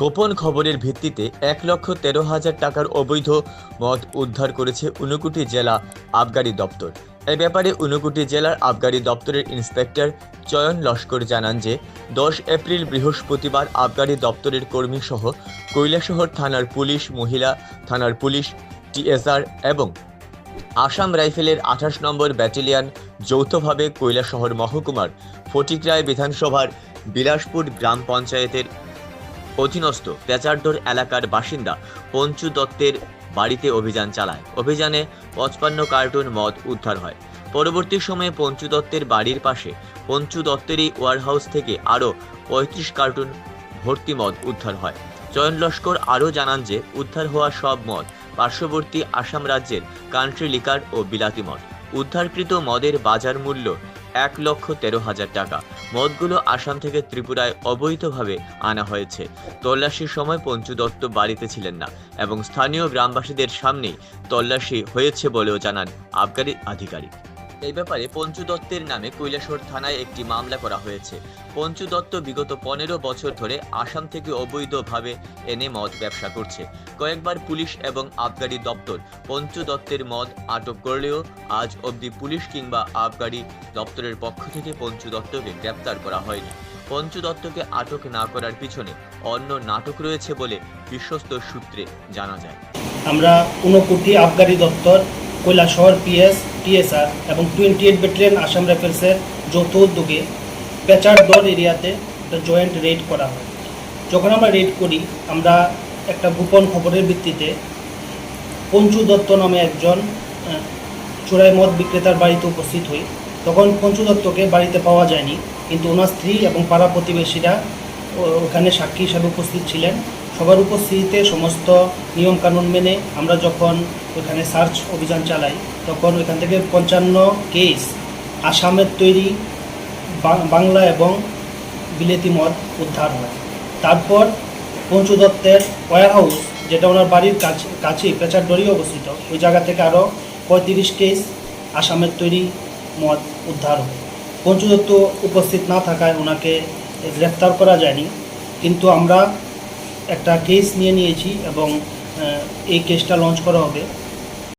গোপন খবরের ভিত্তিতে এক লক্ষ তেরো হাজার টাকার অবৈধ মদ উদ্ধার করেছে ঊনকোটি জেলা আবগারি দপ্তর। এ ব্যাপারে ঊনকোটি জেলার আবগারি দপ্তরের ইন্সপেক্টর চয়ন লস্কর জানান যে, দশ এপ্রিল বৃহস্পতিবার আবগারি দপ্তরের কর্মীসহ কৈলাসহর থানার পুলিশ, মহিলা থানার পুলিশ, টিএসআর এবং আসাম রাইফেলের আঠাশ নম্বর ব্যাটালিয়ন যৌথভাবে কৈলাসহর মহকুমার ফটিকরায় বিধানসভার বিলাসপুর গ্রাম পঞ্চায়েতের অধীনস্থ পেচারডোর এলাকার বাসিন্দা পঞ্চু দত্তের বাড়িতে অভিযান চালায়। অভিযানে পঁচপান্ন কার্টুন মদ উদ্ধার হয়। পরবর্তী সময়ে পঞ্চু দত্তের বাড়ির পাশে পঞ্চু দত্তেরই ওয়ারহাউস থেকে আরও পঁয়ত্রিশ কার্টুন ভর্তি মদ উদ্ধার হয়। চয়ন লস্কর আরও জানান যে, উদ্ধার হওয়া সব মদ পার্শ্ববর্তী আসাম রাজ্যের কান্ট্রি লিকার ও বিলাতি মদ। উদ্ধারকৃত মদের বাজার মূল্য এক লক্ষ তেরো হাজার টাকা। মদগুলো আসাম থেকে ত্রিপুরায় অবৈধভাবে আনা হয়েছে। তল্লাশির সময় পঞ্চু দত্ত বাড়িতে ছিলেন না এবং স্থানীয় গ্রামবাসীদের সামনেই তল্লাশি হয়েছে বলেও জানান আবগারি আধিকারিক। এই ব্যাপারে পঞ্চু দত্তের নামে কৈলাসহর থানায় একটি মামলা করা হয়েছে। পঞ্চু দত্ত বিগত পনেরো বছর ধরে আসাম থেকে অবৈধভাবে এনে মদ ব্যবসা করছে। কয়েকবার পুলিশ এবং আবগারি দপ্তর পঞ্চু দত্তের মদ আটক করলেও আজ অবধি পুলিশ কিংবা আবগারি দপ্তরের পক্ষ থেকে পঞ্চু দত্তকে গ্রেপ্তার করা হয়নি। পঞ্চু দত্তকে আটক না করার পিছনে অন্য নাটক রয়েছে বলে বিশ্বস্ত সূত্রে জানা যায়। আমরা ঊনকোটি আবগারি দপ্তর কৈলাসহর পিএস টিএসআর এবং টোয়েন্টি এইট ব্যাটালিয়ন আসাম রাইফেলসের যৌথ উদ্যোগে পেচারদর এরিয়াতে একটা জয়েন্ট রেড করা হয়। যখন আমরা রেড করি, আমরা একটা গোপন খবরের ভিত্তিতে পঞ্চু দত্ত নামে একজন চোরাই মদ বিক্রেতার বাড়িতে উপস্থিত হই। তখন পঞ্চু দত্তকে বাড়িতে পাওয়া যায়নি, কিন্তু ওনার স্ত্রী এবং পাড়া প্রতিবেশীরা ওখানে সাক্ষী হিসাবে উপস্থিত ছিলেন। সবার উপস্থিতিতে সমস্ত নিয়মকানুন মেনে আমরা যখন ওখানে সার্চ অভিযান চালাই, তখন ওইখান থেকে পঞ্চান্ন কেস আসামের তৈরি বাংলা এবং বিলেতি মদ উদ্ধার হয়। তারপর পঞ্চু দত্তের ওয়ার হাউস যেটা ওনার বাড়ির কাছে, কাছেই পেচারডরি অবস্থিত, ওই জায়গা থেকে আরও পঁয়ত্রিশ কেস আসামের তৈরি মদ উদ্ধার হয়। পঞ্চু দত্ত উপস্থিত না থাকায় ওনাকে গ্রেফতার করা যায়নি, কিন্তু আমরা একটা কেস নিয়ে নিয়েছি এবং এই কেসটা লঞ্চ করা হবে।